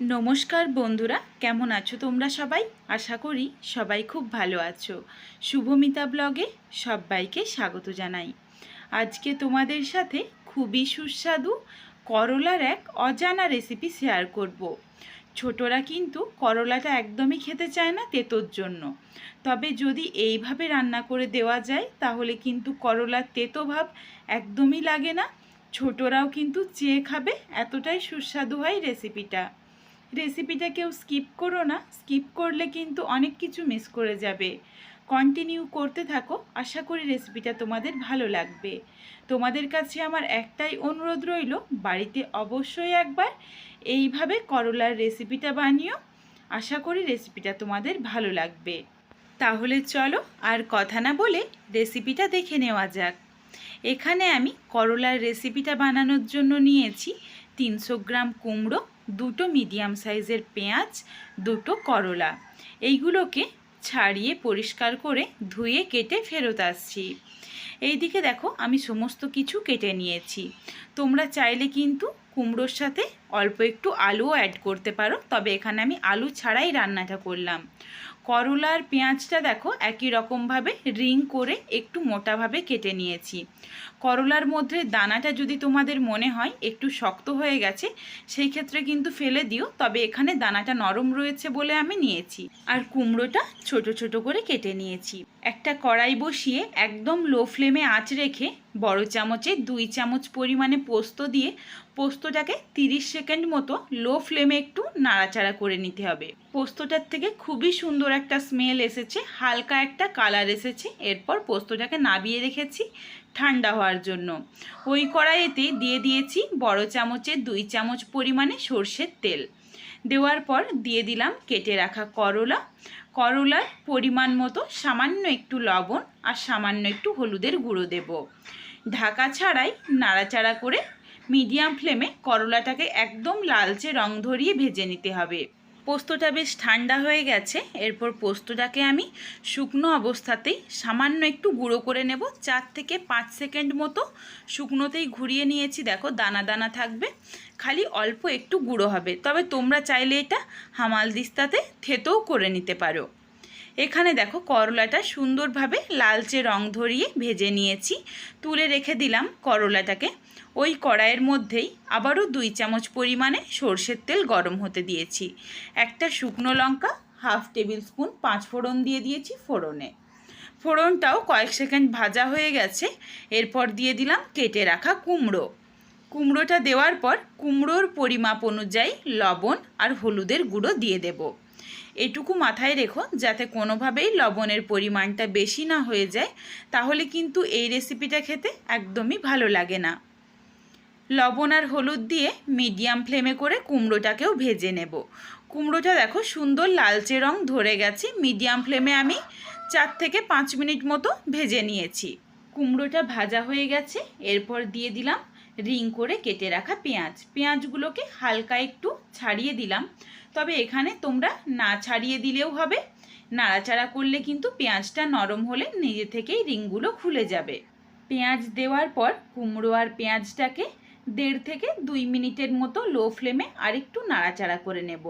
নমস্কার বন্ধুরা, কেমন আছো তোমরা সবাই? আশা করি সবাই খুব ভালো আছো। শুভমিতা ব্লগে সবাইকে স্বাগত জানাই। আজকে তোমাদের সাথে খুবই সুস্বাদু করলার এক অজানা রেসিপি শেয়ার করব। ছোটরা কিন্তু করলাটা একদমই খেতে চায় না তেতোর জন্য। তবে যদি এইভাবে রান্না করে দেওয়া যায়, তাহলে কিন্তু করলার তেতো ভাব একদমই লাগে না। ছোটরাও কিন্তু চেয়ে খাবে, এতটাই সুস্বাদু হয় রেসিপিটা রেসিপিটা কেউ স্কিপ করো না। স্কিপ করলে কিন্তু অনেক কিছু মিস করে যাবে। কন্টিনিউ করতে থাকো। আশা করি রেসিপিটা তোমাদের ভালো লাগবে। তোমাদের কাছে আমার একটাই অনুরোধ রইল, বাড়িতে অবশ্যই একবার এইভাবে করলার রেসিপিটা বানিও। আশা করি রেসিপিটা তোমাদের ভালো লাগবে। তাহলে চলো আর কথা না বলে রেসিপিটা দেখে নেওয়া যাক। এখানে আমি করলার রেসিপিটা বানানোর জন্য নিয়েছি তিনশো গ্রাম কুমড়ো দুটো মিডিয়াম সাইজের পেঁয়াজ, দুটো করলা। এইগুলোকে ছাড়িয়ে পরিষ্কার করে ধুয়ে কেটে ফেরত আসছি। এইদিকে দেখো, আমি সমস্ত কিছু কেটে নিয়েছি। তোমরা চাইলে কিন্তু কুমড়োর সাথে অল্প একটু আলুও অ্যাড করতে পারো, তবে এখানে আমি আলু ছাড়াই রান্নাটা করলাম। করলার পেঁয়াজটা দেখো, একই রকমভাবে রিং করে একটু মোটাভাবে কেটে নিয়েছি। করলার মধ্যে দানাটা যদি তোমাদের মনে হয় একটু শক্ত হয়ে গেছে, সেই ক্ষেত্রে কিন্তু ফেলে দিও, তবে এখানে দানাটা নরম রয়েছে বলে আমি নিয়েছি। আর কুমড়োটা ছোট ছোট করে কেটে নিয়েছি। একটা কড়াই বসিয়ে একদম লো ফ্লেমে আঁচ রেখে বড় চামচে দুই চামচ পরিমাণে পোস্ত দিয়ে পোস্তটাকে 30 সেকেন্ড মতো লো ফ্লেমে একটু নাড়াচাড়া করে নিতে হবে। পোস্তটার থেকে খুবই সুন্দর একটা স্মেল এসেছে, হালকা একটা কালার এসেছে। এরপর পোস্তটাকে নাবিয়ে রেখেছি ঠান্ডা হওয়ার জন্য। ওই কড়াইতে দিয়ে দিয়েছি বড় চামচে দুই চামচ পরিমাণে সর্ষের তেল। দেওয়ার পর দিয়ে দিলাম কেটে রাখা করলা। করলার পরিমাণ মতো সামান্য একটু লবণ আর সামান্য একটু হলুদের গুঁড়ো দেব। ঢাকা ছাড়াই নাড়াচাড়া করে মিডিয়াম ফ্লেমে করলাটাকে একদম লালচে রং ধরিয়ে ভেজে নিতে হবে। পোস্তটা বেশ ঠান্ডা হয়ে গেছে। এরপর পোস্তটাকে আমি শুকনো অবস্থাতেই সামান্য একটু গুঁড়ো করে নেব। চার থেকে পাঁচ সেকেন্ড মতো শুকনোতেই ঘুরিয়ে নিয়েছি। দেখো, দানা দানা থাকবে। খালি অল্প একটু গুঁড়ো হবে। তবে তোমরা চাইলে এটা হামাল দিস্তাতে থেতেও করে নিতে পারো। এখানে দেখো করলাটা সুন্দরভাবে লালচে রং ধরিয়ে ভেজে নিয়েছি। তুলে রেখে দিলাম করলাটাকে। ওই কড়াইয়ের মধ্যেই আবারও দুই চামচ পরিমাণে সর্ষের তেল গরম হতে দিয়েছি। একটা শুকনো লঙ্কা, হাফ টেবিল স্পুন পাঁচ ফোড়ন দিয়ে দিয়েছি ফোড়নে। ফোড়নটাও কয়েক সেকেন্ড ভাজা হয়ে গেছে। এরপর দিয়ে দিলাম কেটে রাখা কুমড়ো। কুমড়োটা দেওয়ার পর কুমড়োর পরিমাপ অনুযায়ী লবণ আর হলুদের গুঁড়ো দিয়ে দেব। এটুকু মাথায় রেখো যাতে কোনোভাবেই লবণের পরিমাণটা বেশি না হয়ে যায়। তাহলে কিন্তু এই রেসিপিটা খেতে একদমই ভালো লাগে না। লবণ আর হলুদ দিয়ে মিডিয়াম ফ্লেমে করে কুমড়োটাকেও ভেজে নেব। কুমড়োটা দেখো সুন্দর লালচে রং ধরে গেছে। মিডিয়াম ফ্লেমে আমি চার থেকে পাঁচ মিনিট মতো ভেজে নিয়েছি। কুমড়োটা ভাজা হয়ে গেছে। এরপর দিয়ে দিলাম রিং করে কেটে রাখা পেঁয়াজ। পেঁয়াজগুলোকে হালকা একটু ছাড়িয়ে দিলাম। তবে এখানে তোমরা না ছাড়িয়ে দিলেও হবে। নাড়াচাড়া করলে কিন্তু পেঁয়াজটা নরম হলে নিজে থেকেই রিংগুলো খুলে যাবে। পেঁয়াজ দেওয়ার পর কুমড়ো আর পেঁয়াজটাকে দেড় থেকে দুই মিনিটের মতো লো ফ্লেমে আরেকটু নাড়াচাড়া করে নেব।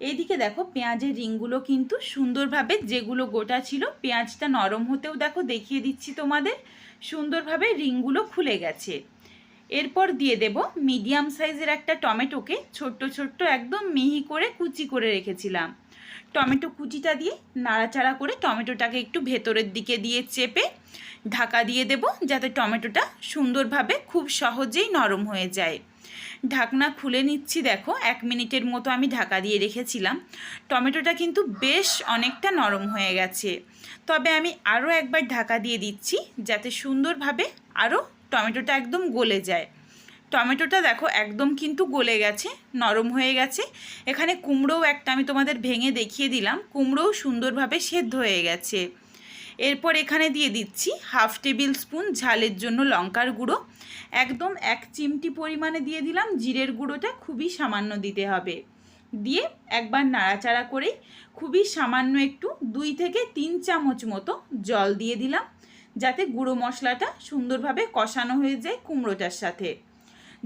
এইদিকে দেখো পেঁয়াজের রিংগুলো কিন্তু সুন্দরভাবে যেগুলো গোটা ছিল পেঁয়াজটা নরম হতেও দেখো দেখিয়ে দিচ্ছি তোমাদের। সুন্দরভাবে রিংগুলো খুলে গেছে। এরপর দিয়ে দেব মিডিয়াম সাইজের একটা টমেটোকে ছোট্ট ছোট্ট একদম মিহি করে কুচি করে রেখেছিলাম। টমেটো কুচিটা দিয়ে নাড়াচাড়া করে টমেটোটাকে একটু ভেতরের দিকে দিয়ে চেপে ঢাকা দিয়ে দেব যাতে টমেটোটা সুন্দরভাবে খুব সহজেই নরম হয়ে যায়। ঢাকনা খুলে নিচ্ছি দেখো, এক মিনিটের মতো আমি ঢাকা দিয়ে রেখেছিলাম। টমেটোটা কিন্তু বেশ অনেকটা নরম হয়ে গেছে। তবে আমি আরও একবার ঢাকা দিয়ে দিচ্ছি যাতে সুন্দরভাবে আরও টমেটোটা একদম গলে যায়। টমেটোটা দেখো একদম কিন্তু গলে গেছে, নরম হয়ে গেছে। এখানে কুমড়োও একটা আমি তোমাদের ভেঙে দেখিয়ে দিলাম, কুমড়োও সুন্দরভাবে সেদ্ধ হয়ে গেছে। এরপর এখানে দিয়ে দিচ্ছি হাফ টেবিল স্পুন ঝালের জন্য লঙ্কার গুঁড়ো। একদম এক চিমটি পরিমাণে দিয়ে দিলাম, জিরের গুঁড়োটা খুবই সামান্য দিতে হবে। দিয়ে একবার নাড়াচাড়া করে খুবই সামান্য একটু দুই থেকে তিন চামচ মতো জল দিয়ে দিলাম। যাতে গুঁড়ো মশলাটা সুন্দরভাবে কষানো হয়ে যায় কুমড়োটার সাথে।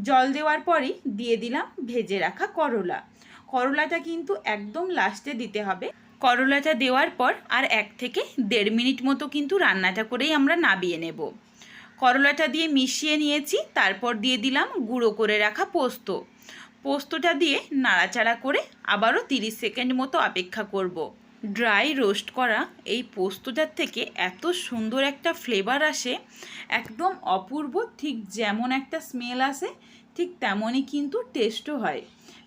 জল দেওয়ার পরই দিয়ে দিলাম ভেজে রাখা করলা। করলাটা কিন্তু একদম লাস্টে দিতে হবে। করলাটা দেওয়ার পর আর এক থেকে দেড় মিনিট মতো কিন্তু রান্নাটা করেই আমরা নাবিয়ে নেব। করলাটা দিয়ে মিশিয়ে নিয়েছি, তারপর দিয়ে দিলাম গুঁড়ো করে রাখা পোস্ত। পোস্তটা দিয়ে নাড়াচাড়া করে আবারও তিরিশ সেকেন্ড মতো অপেক্ষা করব। ড্রাই রোস্ট করা এই পোস্তটার থেকে এত সুন্দর একটা ফ্লেভার আসে, একদম অপূর্ব, ঠিক যেমন একটা স্মেল আসে, ঠিক তেমনই কিন্তু টেস্টও হয়।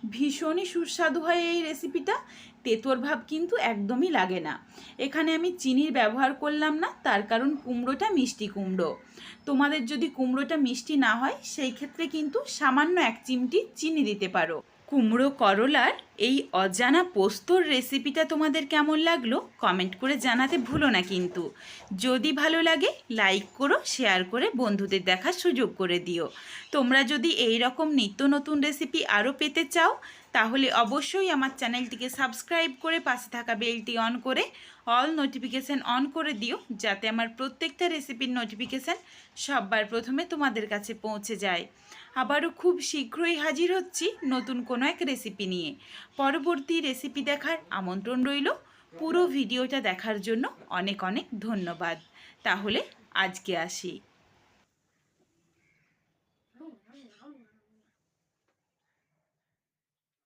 ভীষণই সুস্বাদু হয় এই রেসিপিটা তেতোর ভাব কিন্তু একদমই লাগে না। এখানে আমি চিনির ব্যবহার করলাম না, তার কারণ কুমড়োটা মিষ্টি কুমড়ো। তোমাদের যদি কুমড়োটা মিষ্টি না হয়, সেই ক্ষেত্রে কিন্তু সামান্য এক চিমটি চিনি দিতে পারো। কুমড়ো করলার এই অজানা পোস্তর রেসিপিটা তোমাদের কেমন লাগল কমেন্ট করে জানাতে ভুলো না কিন্তু। যদি ভালো লাগে লাইক করো শেয়ার করে বন্ধুদের দেখার সুযোগ করে দিও। তোমরা যদি এই রকম নিত্য নতুন রেসিপি আরও পেতে চাও, তাহলে অবশ্যই আমার চ্যানেলটিকে সাবস্ক্রাইব করে পাশে থাকা বেলটি অন করে অল নোটিফিকেশান অন করে দিও, যাতে আমার প্রত্যেকটা রেসিপির নোটিফিকেশান সববার প্রথমে তোমাদের কাছে পৌঁছে যায়। আবারও খুব শীঘ্রই হাজির হচ্ছি নতুন কোনো এক রেসিপি নিয়ে। পরবর্তী রেসিপি দেখার আমন্ত্রণ রইল। পুরো ভিডিওটা দেখার জন্য অনেক অনেক ধন্যবাদ। তাহলে আজকে আসি।